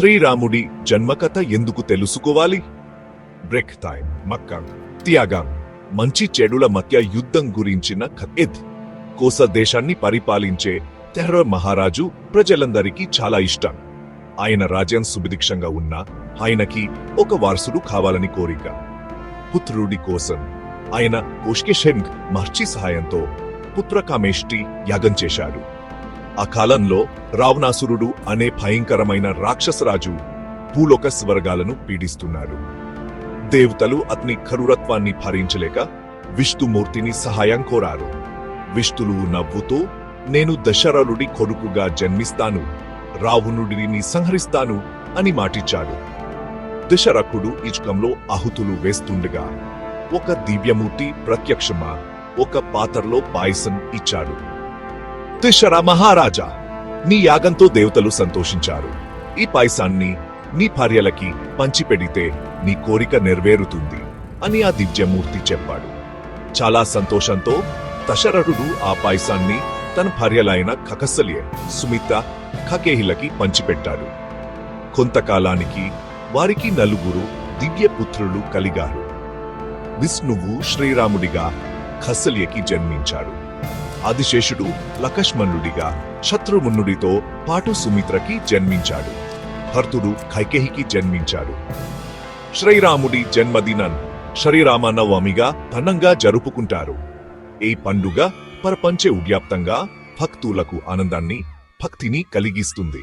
శ్రీరాముడి జన్మకథ ఎందుకు తెలుసుకోవాలి? బ్రేక్ థాయ్ మక్కా త్యాగం మంచి చెడుల మధ్య యుద్ధం గురించిన కథ. కోస దేశాన్ని పరిపాలించే తెహ్ర మహారాజు ప్రజలందరికీ చాలా ఇష్టం. ఆయన రాజ్యం సుభిక్షంగా ఉన్నా ఆయనకి ఒక వారసుడు కావాలని కోరిక. పుత్రుడి కోసం ఆయన పుష్కిషెంగ్ మహర్షి సహాయంతో పుత్రకామేష్టి యాగం చేశాడు. ఆ కాలంలో రావణాసురుడు అనే భయంకరమైన రాక్షసరాజు భూలోక స్వర్గాలను పీడిస్తున్నాడు. దేవతలు అతని కరురత్వాన్ని భరించలేక విష్ణుమూర్తిని సహాయం కోరారు. విష్ణులు నవ్వుతూ నేను దశరథుడి కొడుకుగా జన్మిస్తాను రావణుడిని సంహరిస్తాను అని మాటిచ్చాడు. దశరథుడు ఇచుకంలో ఆహుతులు వేస్తుండగా ఒక దివ్యమూర్తి ప్రత్యక్షమా ఒక పాత్రలో పాయసం ఇచ్చాడు. దశర మహారాజా. నీ యాగంతో దేవతలు సంతోషించారు. ఈ పాయసాన్ని నీ భార్యలకి పంచిపెడితే నీ కోరిక నెరవేరుతుంది అని ఆ దివ్యమూర్తి చెప్పాడు. చాలా సంతోషంతో దశరథుడు ఆ పాయసాన్ని తన భార్యలైన ఖకసలియ సుమిత ఖకేహిలకి పంచిపెట్టాడు. కొంతకాలానికి వారికి నలుగురు దివ్య పుత్రులు కలిగారు. విష్ణువు శ్రీరాముడిగా ఖసలియకి జన్మించాడు. ఆదిశేషుడు లక్ష్మణుడిగా శత్రుమున్నుడితో పాటు సుమిత్రకి జన్మించాడు. భర్తుడు కైకేహికి జన్మించాడు. శ్రీరాముడి జన్మదినం శ్రీరామ నవమిగా ఘనంగా జరుపుకుంటారు. ఈ పండుగ ప్రపంచ వ్యాప్తంగా భక్తులకు ఆనందాన్ని భక్తిని కలిగిస్తుంది.